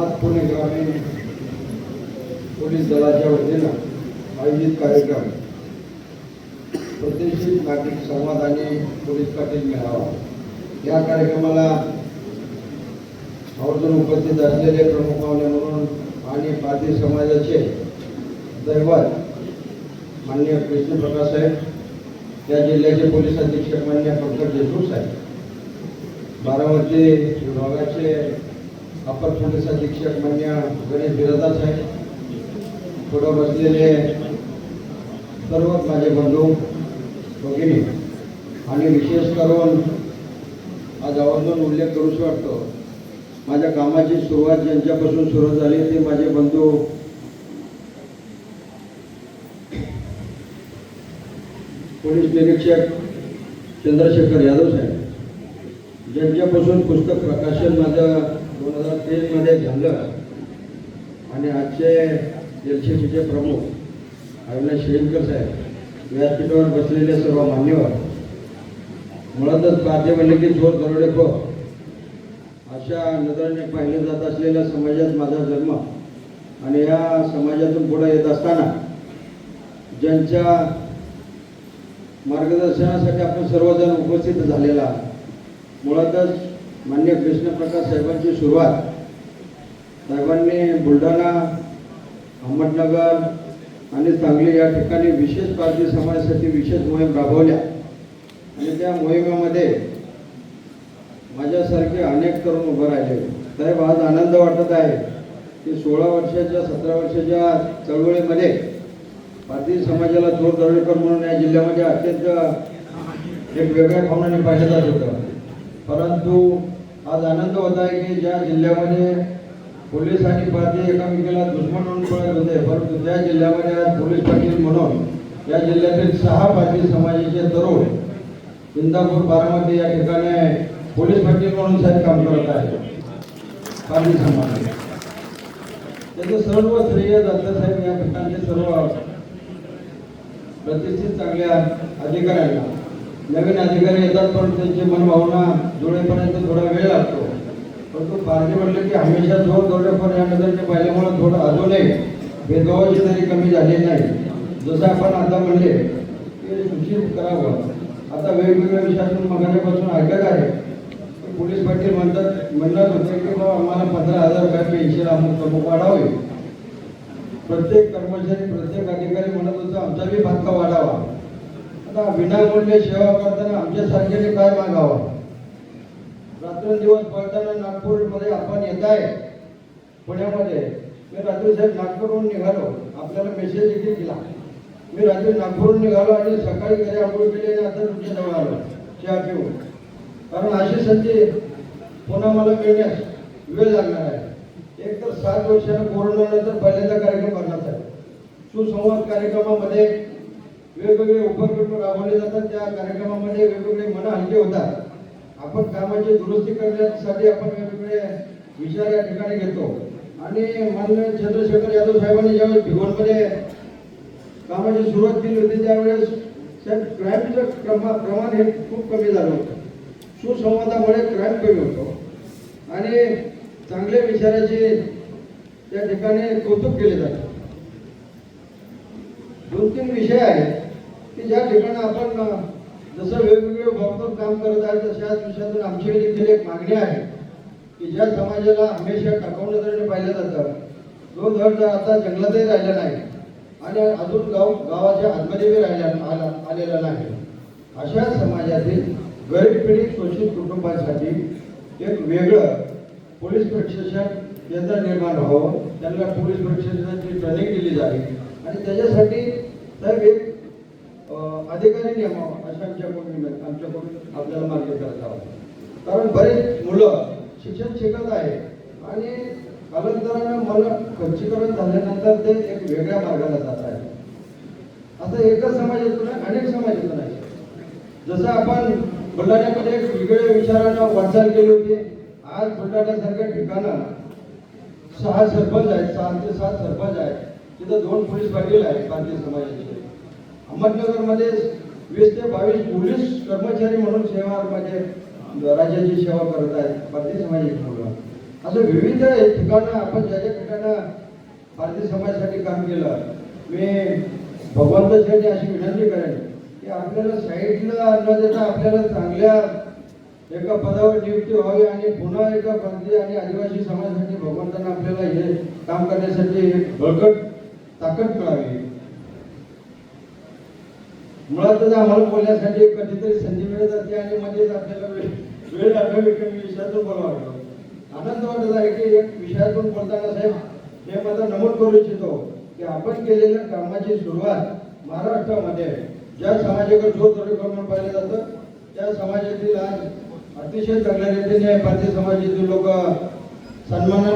आज पुणे ग्रामीण पोलीस दलाच्या वतीनं आयोजित कार्यक्रम प्रतिष्ठित नागरिक संवाद आणि पोलीस पाटील मेळावा. या कार्यक्रमाला आवर्जून उपस्थित असलेले प्रमुख पाहुणे म्हणून आणि पारधी समाजाचे दैवत माननीय कृष्ण प्रकाश साहेब या जिल्ह्याचे पोलीस अधीक्षक मान्य पंकज देशमुख साहेब बारामती विभागाचे अपर पोलीस अधीक्षक मान्य गणेश बिरादार साहेब पुढं बसलेले सर्व माझे बंधू भगिनी आणि विशेष करून आज आवर्जून उल्लेख करूच वाटतो माझ्या कामाची सुरुवात ज्यांच्यापासून सुरू झाली ते माझे बंधू पोलीस निरीक्षक चंद्रशेखर यादव साहेब. ज्यांच्यापासून पुस्तक प्रकाशन माझं दोन हजार तेवीसमध्ये झालं आणि आजचे एल सी सीचे प्रमुख अविनाश शेळकर साहेब व्यासपीठावर बसलेले सर्व मान्यवर मुळातच पाहते म्हणले की थोर दरोडेखो अशा नजरेने पाहिले जात असलेल्या समाजात माझा जन्म आणि या समाजातून पुढे येत असताना ज्यांच्या मार्गदर्शनासाठी आपण सर्वजण उपस्थित झालेला मुळातच मान्य कृष्णप्रकाश साहेबांची सुरुवात साहेबांनी बुलढाणा अहमदनगर आणि सांगली या ठिकाणी विशेष पारधी समाजासाठी विशेष मोहीम राबवल्या. आणि त्या मोहिमेमध्ये माझ्यासारखे अनेक तरुण उभं राहिले. साहेब आज आनंद वाटत आहे की सोळा वर्षाच्या सतरा वर्षाच्या चळवळीमध्ये पारधी समाजाला चोर दरोडेकर म्हणून या जिल्ह्यामध्ये अत्यंत एक वेगळ्या भावनाने पाहिलं जात होतं. परंतु आज आनंद होत आहे की ज्या जिल्ह्यामध्ये पोलीस आणि पार्टी एकामेकीला दुश्मन म्हणून पळत होते परंतु त्या जिल्ह्यामध्ये आज पोलीस पाटील म्हणून या जिल्ह्यातील सहा पाटील समाजाचे तरुण इंदापूर बारामती या ठिकाणी पोलीस पाटील म्हणून साहेब काम करत आहे पाटील समाज. त्याचं सर्व श्रेय दत्तासाहेब या ठिकाणचे सर्व प्रतिष्ठित चांगल्या अधिकाऱ्यांना. नवीन अधिकारी येतात पण त्यांची मनभावना जुळेपर्यंत थोडा वेळ लागतो. परंतु पारधी म्हटलं की हमेशा जोर दौडे या नजरने पाहिल्यामुळे थोडं अजूनही भेदभावाची तरी कमी झाली नाही. जसं आपण आता म्हणले की सूचित करावं आता वेगवेगळ्या विषयातून मगाच्यापासून ऐकत आहे. पोलीस पाटील म्हणतात म्हणणार होते की बाबा आम्हाला पंधरा हजार रुपये पेन्शन अमुक प्रमुख वाढावे. प्रत्येक कर्मचारी प्रत्येक अधिकारी म्हणत होतं आमचा बी भत्ता वाढावा. आता विनामूल्य सेवा करताना आमच्यासारख्याने काय मागावं? रात्रंदिवस पळताना नागपूरमध्ये आपण येत आहे पुण्यामध्ये. मी रात्री साहेब नागपूरहून निघालो. आपल्याला मेसेज देखील दिला. मी रात्री नागपूरहून निघालो आणि सकाळी घरी आंघोळ केली आणि आता तुमच्या जवळ आलो. चहा पिऊन. कारण अशी संधी पुन्हा मला मिळण्यास वेळ लागणार आहे. एक तर सात वर्षानं कोरोनानंतर पहिल्यांदा कार्यक्रम करण्यात आहे सुसंवाद कार्यक्रमामध्ये वेगवेगळे उपक्रम राबवले जातात. त्या कार्यक्रमामध्ये वेगवेगळे मन हलके होतात. आपण कामाची दुरुस्ती करण्यासाठी आपण वेगवेगळे विचार या ठिकाणी घेतो. आणि माननीय चंद्रशेखर यादव साहेबांनी ज्यावेळेस भिगवणमध्ये कामाची सुरुवात केली होती त्यावेळेस साहेब क्राईमचं क्रमा प्रमाण हे खूप कमी झालं होतं. सुसंवादामुळे क्राईम कमी होतो. आणि चांगल्या विचाराचे त्या ठिकाणी कौतुक केले जाते. दोन तीन विषय आहेत. की ज्या ठिकाणी आपण जसं वेगवेगळे विभागातून काम करत आहे तशाच विषयातून आमची देखील एक मागणी आहे की ज्या समाजाला हमेशा टाकाऊ नजरेने पाहिलं जातं. जो धड जर आता जंगलातही राहिला नाही आणि अजून गाव गावाच्या आतमध्येही राहिला आला आलेला नाही. अशा समाजातील गरीब पिढी शोषित कुटुंबासाठी एक वेगळं पोलीस प्रशिक्षण केंद्र निर्माण व्हावं. त्यांना पोलीस प्रशिक्षणाची ट्रेनिंग दिली जावी. आणि त्याच्यासाठी साहेब एक अधिकारी नेमावा अशा आमच्याकडून आमच्याकडून आपल्याला मार्ग करत कारण बरेच मुलं शिक्षण शिकत आहे आणि कालांतरानं मला खच्चीकरण झाल्यानंतर ते एक वेगळ्या मार्गाला जात आहे असं एकच समाजातून आहे अनेक समाजातून आहे जसं आपण बुलढाण्यामध्ये एक वेगळ्या विचारानं वाटचाल केली होती. आज बुलढाण्यासारख्या ठिकाणं सहा सरपंच आहेत सहा ते सात सरपंच आहेत. तिथं दोन पोलीस पाटील आहेत भारतीय समाजाचे. अहमदनगरमध्ये वीस ते बावीस पोलीस कर्मचारी म्हणून सेवा म्हणजे राज्याची सेवा करत आहेत. भारतीय समाजाची मुलं असं विविध ठिकाणं आपण ज्या ज्या ठिकाणं भारतीय समाजासाठी काम केलं मी भगवंतासाठी अशी विनंती करेन की आपल्याला साईडला न देता आपल्याला चांगल्या एका पदावर नियुक्ती व्हावी आणि पुन्हा एका भारतीय आणि आदिवासी समाजासाठी भगवंतांना आपल्याला हे काम करण्यासाठी एक बळकट ताकद मिळावी. मुळातच आम्हाला बोलण्यासाठी कधीतरी संधी मिळत असते आणि मध्येच आपल्याला वेळ वेळ लागली मी विषयातून बोलावं लागतो. आनंद वाटत आहे की एक विषयातून बोलताना साहेब हे माझा नमूद करू इच्छितो की आपण केलेल्या कामाची सुरुवात महाराष्ट्रामध्ये ज्या समाजाकडे जो म्हणून पाहिलं जातं त्या समाजातील आज अतिशय चांगल्या रीतीने भारतीय समाजातील लोक सन्मानाने